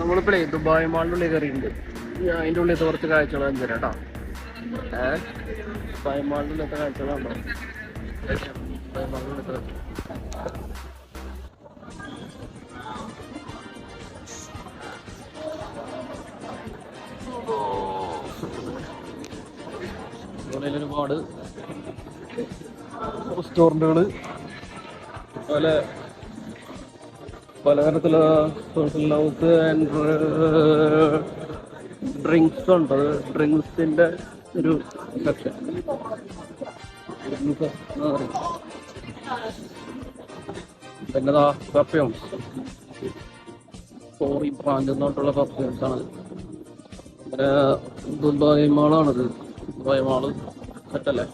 നമ്മളിപ്പോഴേ Dubai മാളിന്റെ ഉള്ളിൽ കയറിയിട്ടുണ്ട്. ഞാൻ അതിന്റെ ഉള്ളിൽ കുറച്ച് കാഴ്ചകൾ കാണിച്ചു തരാം കേട്ടോ. ഏ? ദുബായ് മാളിന്റെ ഉള്ളിലത്തെ കാഴ്ചകളാണോ ദുബായ് മാളിന്റെ ഉള്ളിലത്തെ ഒരുപാട് റെസ്റ്റോറന്റുകൾ പല പലതരത്തിലുള്ള സോഷ്യൽ ഹൗസ് ആൻഡ് ഡ്രിങ്ക്സ് ഉണ്ട്. ഡ്രിങ്ക്സിന്റെ ഒരു സെക്ഷൻ പിന്നെതാ പെർഫ്യൂംസ് സോറി ബ്രാൻഡിൽ നിന്നോട്ടുള്ള പെർഫ്യൂംസ് ആണ്. പിന്നെ ദുബായ് മാളാണിത്. ദുബായ് മാൾ സെറ്റല്ലേ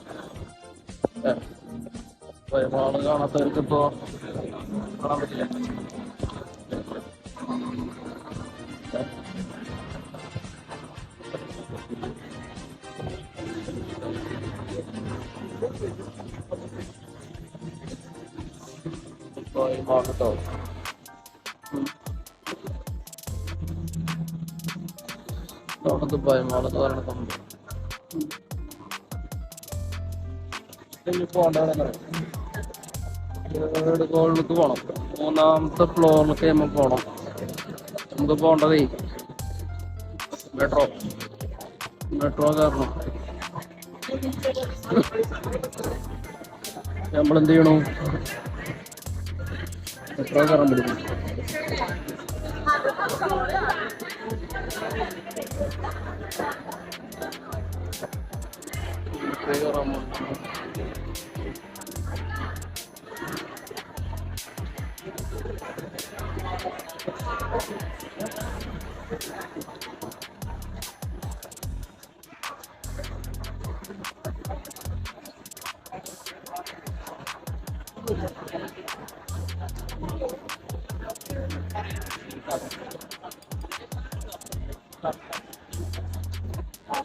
ദുബായ് മാൾ കാണാത്തവർക്ക് ഇപ്പോ കാണാൻ പറ്റില്ല. കേട്ടോ ഇതാണ് ദുബായ് മാൾ എന്ന് പറയുന്ന സംഭവം പോകണം മൂന്നാമത്തെ ഫ്ലോറിലേക്ക് നമ്മൾ പോണം നമുക്ക് പോണ്ടതേ മെട്രോ മെട്രോ കയറണം നമ്മൾ എന്ത് ചെയ്യണു? മെട്രോ കയറാൻ പറ്റും മെട്രോ കയറാൻ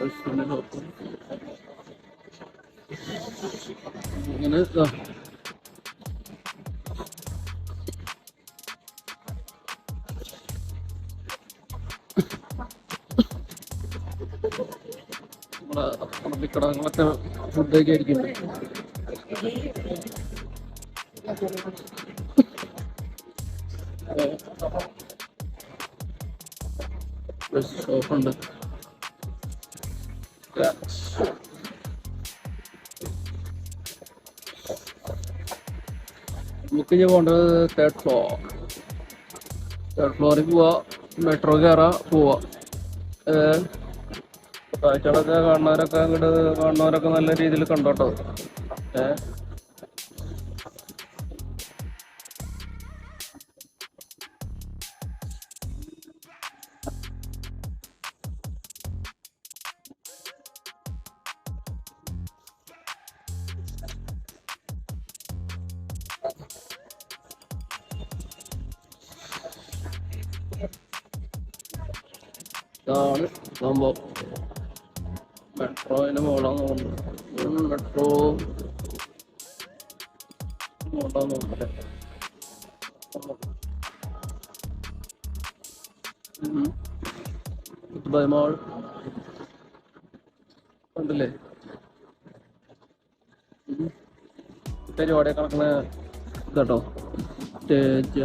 Östümden oldum. Yine da. ఇక్కడ మొత్తం ఫుడ్ గడిగింది This is opened. ഷോപ്പുണ്ട് നമുക്ക് ഇനി പോകേണ്ടത് തേർഡ് ഫ്ലോർ തേർഡ് ഫ്ലോറിൽ പോവാ മെട്രോ കയറാ പോവാ. കാഴ്ചകളൊക്കെ കാണുന്നവരൊക്കെ അങ്ങോട്ട് കാണുന്നവരൊക്കെ നല്ല രീതിയിൽ കണ്ടോട്ടോ. ഏഹ് ഇതാണ് സംഭവം മെട്രോയിന് മോളാന്ന് തോന്നുന്നു. മെട്രോ മോളാന്ന് തോന്നുന്നില്ല ദുബായ് മാൾ ഉണ്ടല്ലേ? ഉം. പരിപാടി കണക്കണ ഇതാട്ടോ. സ്റ്റേജ്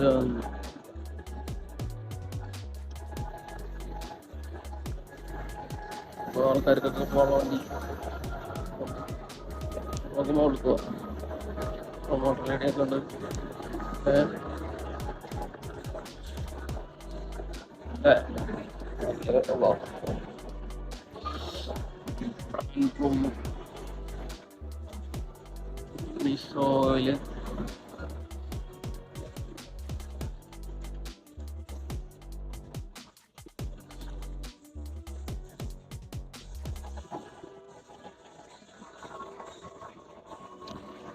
ആൾക്കാർക്കൊക്കെ പോകാൻ വേണ്ടി നമുക്ക് കൊടുക്കുക. പ്രൊമോട്ടർ റെഡിയൊക്കെ ഉണ്ട് ഏ?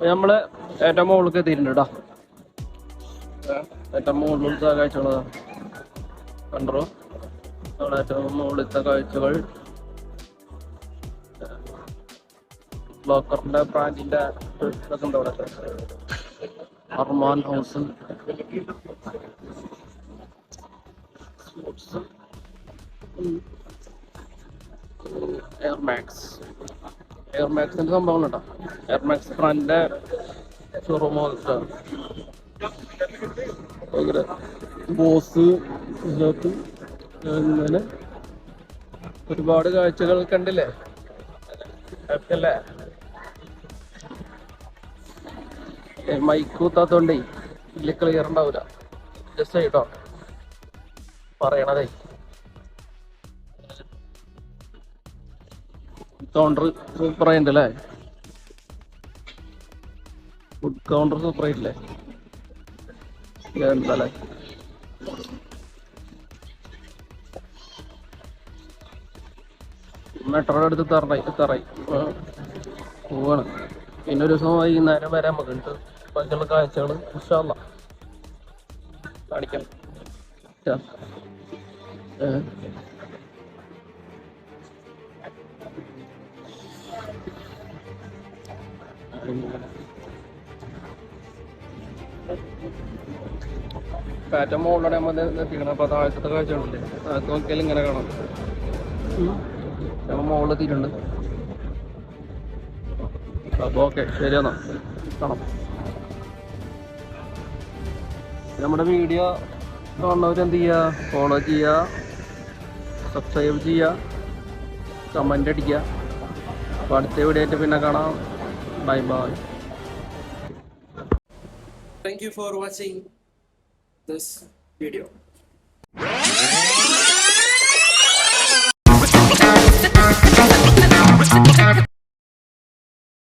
നമ്മൾ ഏറ്റവും മുകളിലേക്ക് എത്തിയിട്ടുണ്ട് ഏറ്റവും മുകളിലത്തെ കാഴ്ചകളാ കണ്ടോ? നമ്മളെ ഏറ്റവും മുകളിലത്തെ കാഴ്ചകൾ ബ്ലോക്കറിന്റെ ബ്രാൻഡിന്റെ ഇതൊക്കെ Armaan house sports. Air max air മാക്സിന്റെ സംഭവം കേട്ടോ ഫ്രണ്ട് ഷോറൂം അങ്ങനെ ബോസ് ഇതിനകത്ത് അങ്ങനെ ഒരുപാട് കാഴ്ചകൾ കണ്ടില്ലേ? അല്ലേ മൈക്ക് കൂത്താത്തോണ്ടേ വലിയ ക്ലിയർ ഉണ്ടാവില്ല ജസ്റ്റ് കേട്ടോ പറയണതേ. കൗണ്ടർ സൂപ്പർ ആയിട്ട് അല്ലേ ഫുഡ് കൗണ്ടർ സൂപ്പർ ആയിട്ടില്ലേ മെട്രോ അടുത്ത് തറായി തറായി പോവാണ്. പിന്നെ ഒരു ദിവസം വൈകുന്നേരം വരാൻ നമുക്ക് ഉണ്ട് ബാക്കിയുള്ള കാഴ്ചകൾ ഇഷ്ടമല്ല കാണിക്കാം. ട്ടാ. കാറ്റ മുകളിലാണ് നമ്മൾ എത്തിക്കണം അപ്പൊ താഴത്തെ കാഴ്ച ഉണ്ടല്ലേ? താഴത്ത് നോക്കിയാൽ ഇങ്ങനെ കാണാം. ഞങ്ങൾ മുകളിലെത്തിയിട്ടുണ്ട് അപ്പോൾ ഓക്കെ ശരിയെന്നാ കാണാം. നമ്മുടെ വീഡിയോ കാണുന്നവർ എന്ത് ചെയ്യുക ഫോളോ ചെയ്യുക സബ്സ്ക്രൈബ് ചെയ്യുക കമന്റ് അടിക്കുക അപ്പോൾ അടുത്ത വീഡിയോ ആയിട്ട് പിന്നെ കാണാം. Bye bye. Thank you for watching this video.